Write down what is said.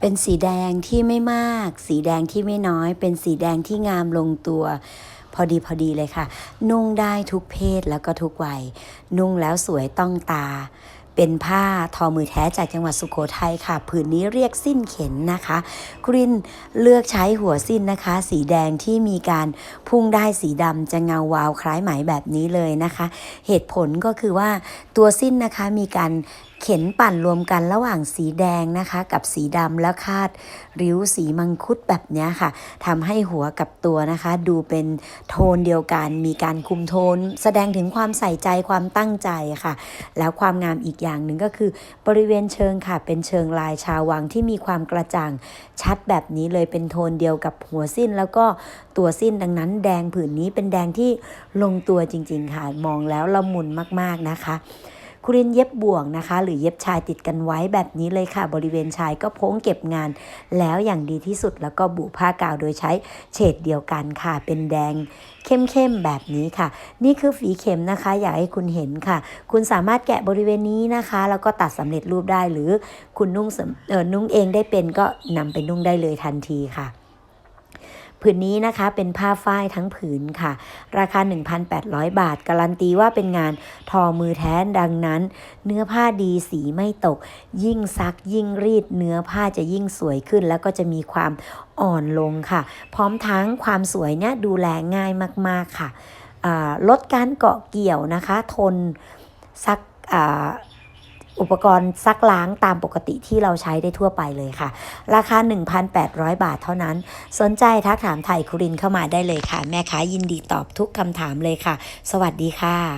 เป็นสีแดงที่ไม่มาก สีแดงที่ไม่น้อย เป็นสีแดงที่งามลงตัว พอดีพอดีเลยค่ะ นุ่งได้ทุกเพศแล้วก็ทุกวัย นุ่งแล้วสวยต้องตา เป็นผ้าทอมือแท้จากจังหวัดสุโขทัยค่ะ ผืนนี้เรียกสิ้นเข็นนะคะครินเลือกใช้หัวสิ้นนะคะ สีแดงที่มีการพุ่งได้สีดำจะเงาวาวคล้ายไหมแบบนี้เลยนะคะ เหตุผลก็คือว่าตัวสิ้นนะคะมีการเข็นปั่นรวมกันระหว่างสีแดงนะคะ กับสีดำแล้วคาดริ้วสีมังคุดแบบนี้ค่ะทำให้หัวกับตัวนะคะ ดูเป็นโทนเดียวกัน มีการคุมโทน แสดงถึงความใส่ใจความตั้งใจค่ะ แล้วความงามอีกอย่างหนึ่งก็คือบริเวณเชิงค่ะ เป็นเชิงลายชาววังที่มีความกระจ่างชัดแบบนี้เลยเป็นโทนเดียวกับหัวสิ้นแล้วก็ตัวสิ้นดังนั้น แดงผืนนี้เป็นแดงที่ลงตัวจริง ๆ ค่ะ มองแล้วละมุนมาก ๆนะคะ คุรินเย็บบ่วงนะคะ หรือเย็บชายติดกันไว้แบบนี้เลยค่ะ บริเวณชายก็โพ้งเก็บงาน แล้วอย่างดีที่สุดแล้วก็บุผ้ากาวโดยใช้เฉดเดียวกันค่ะ เป็นแดงเข้มๆแบบนี้ค่ะ นี่คือฝีเข็มนะคะ อยากให้คุณเห็นค่ะ คุณสามารถแกะบริเวณนี้นะคะ แล้วก็ตัดสำเร็จรูปได้หรือคุณนุ่งเออนุ่งเองได้เป็นก็นำไปนุ่งได้เลยทันทีค่ะ ผืนนี้นะคะเป็นผ้าฝ้ายทั้งผืนค่ะ ราคา 1,800 บาท การันตีว่าเป็นงานทอมือแท้ดังนั้น เนื้อผ้าดีสีไม่ตก ยิ่งซักยิ่งรีดเนื้อผ้าจะยิ่งสวยขึ้น แล้วก็จะมีความอ่อนลงค่ะ พร้อมทั้งความสวยเนี่ยดูแลง่ายมาก ๆค่ะลดการเกาะเกี่ยวนะคะ ทนซัก อุปกรณ์ซักล้างตามปกติที่เราใช้ได้ทั่วไปเลยค่ะ ราคา 1,800 บาทเท่านั้น สนใจทักถามไทยคุรินเข้ามาได้เลยค่ะ แม่ค้ายินดีตอบทุกคำถามเลยค่ะ สวัสดีค่ะ